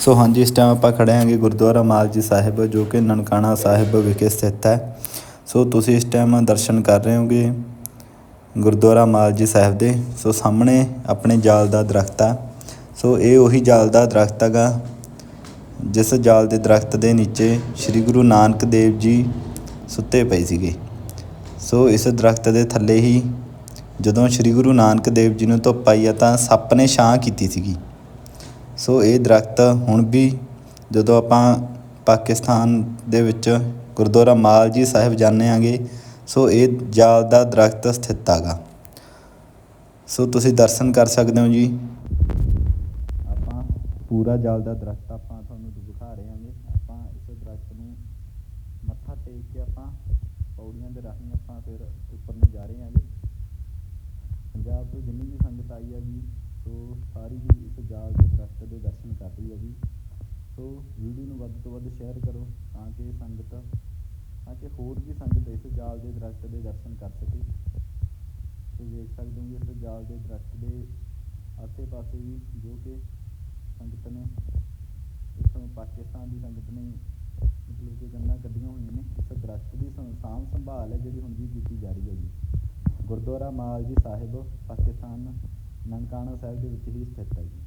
ਸੋ ਹਾਂਜੀ, ਇਸ ਟਾਈਮ ਆਪਾਂ ਖੜੇ ਹਾਂਗੇ ਗੁਰਦੁਆਰਾ ਮਾਲ ਜੀ ਸਾਹਿਬ, ਜੋ ਕਿ ਨਨਕਾਣਾ ਸਾਹਿਬ ਵਿਖੇ ਸਥਿਤ ਹੈ। ਸੋ ਤੁਸੀਂ ਇਸ ਟਾਈਮ ਦਰਸ਼ਨ ਕਰ ਰਹੇ ਹੋਗੇ ਗੁਰਦੁਆਰਾ ਮਾਲ ਜੀ ਸਾਹਿਬ ਦੇ। ਸੋ ਸਾਹਮਣੇ ਆਪਣੇ ਜਾਲ ਦਾ ਦਰਖਤ ਆ। ਸੋ ਇਹ ਉਹੀ ਜਾਲ ਦਾ ਦਰਖਤ ਹੈਗਾ, ਜਿਸ ਜਾਲ ਦੇ ਦਰਖਤ ਦੇ ਨੀਚੇ ਸ੍ਰੀ ਗੁਰੂ ਨਾਨਕ ਦੇਵ ਜੀ ਸੁੱਤੇ ਪਏ ਸੀਗੇ। ਸੋ ਇਸ ਦਰਖਤ ਦੇ ਥੱਲੇ ਹੀ ਜਦੋਂ ਸ੍ਰੀ ਗੁਰੂ ਨਾਨਕ ਦੇਵ ਜੀ ਨੂੰ ਧੁੱਪ ਆਈ ਆ ਤਾਂ ਸੱਪ ਨੇ ਛਾਂ ਕੀਤੀ ਸੀਗੀ। ਸੋ ਇਹ ਦਰਖਤ ਹੁਣ ਵੀ ਜਦੋਂ ਆਪਾਂ ਪਾਕਿਸਤਾਨ ਦੇ ਵਿੱਚ ਗੁਰਦੁਆਰਾ ਮਾਲ ਜੀ ਸਾਹਿਬ ਜਾਂਦੇ ਆਂਗੇ ਸੋ ਇਹ ਜਾਲ ਦਾ ਦਰਖਤ ਸਥਿਤ ਹੈਗਾ। ਸੋ ਤੁਸੀਂ ਦਰਸ਼ਨ ਕਰ ਸਕਦੇ ਹੋ ਜੀ। ਆਪਾਂ ਪੂਰਾ ਜਾਲ ਦਾ ਦਰਖਤ ਆਪਾਂ ਤੁਹਾਨੂੰ ਦਿਖਾ ਰਹੇ ਹਾਂਗੇ। ਆਪਾਂ ਇਸ ਦਰਖਤ ਨੂੰ ਮੱਥਾ ਟੇਕ ਕੇ ਆਪਾਂ ਪੌੜੀਆਂ ਦੇ ਰਾਹੀਂ ਆਪਾਂ ਫਿਰ ਉੱਪਰ ਨੂੰ ਜਾ ਰਹੇ ਹਾਂਗੇ। ਪੰਜਾਬ ਤੋਂ ਜਿੰਨੀ ਵੀ ਸੰਗਤ ਆਈ ਹੈ ਸੋ ਵੀਡੀਓ ਨੂੰ ਵੱਧ ਤੋਂ ਵੱਧ ਸ਼ੇਅਰ ਕਰੋ ਤਾਂ ਕਿ ਸੰਗਤ, ਤਾਂ ਕਿ ਹੋਰ ਵੀ ਸੰਗਤ ਇਸ ਜਾਲ ਦੇ ਦਰਖਤ ਦੇ ਦਰਸ਼ਨ ਕਰ ਸਕੇ। ਸੋ ਵੇਖ ਸਕਦੇ ਹੋ ਕਿ ਇਸ ਜਾਲ ਦੇ ਦਰਖਤ ਦੇ ਆਸੇ-ਪਾਸੇ ਵੀ ਜੋ ਕਿ ਸੰਗਤ ਨੇ, ਇੱਥੋਂ ਪਾਕਿਸਤਾਨ ਦੀ ਸੰਗਤ ਨੇ ਮਤਲਬ ਕਿ ਗੰਨਾਂ ਕੱਢੀਆਂ ਹੋਈਆਂ ਨੇ। ਇਸ ਦਰਖਤ ਦੀ ਸੰ- ਸਾਂਭ ਸੰਭਾਲ ਹੈ ਜਿਹੜੀ ਹੁਣ ਵੀ ਕੀਤੀ ਜਾ ਰਹੀ ਹੈ ਜੀ। ਗੁਰਦੁਆਰਾ ਮਾਲਜੀ ਸਾਹਿਬ, ਪਾਕਿਸਤਾਨ ਨਨਕਾਣਾ ਸਾਹਿਬ ਦੇ ਵਿੱਚ ਹੀ ਸਥਿਤ ਹੈ ਜੀ।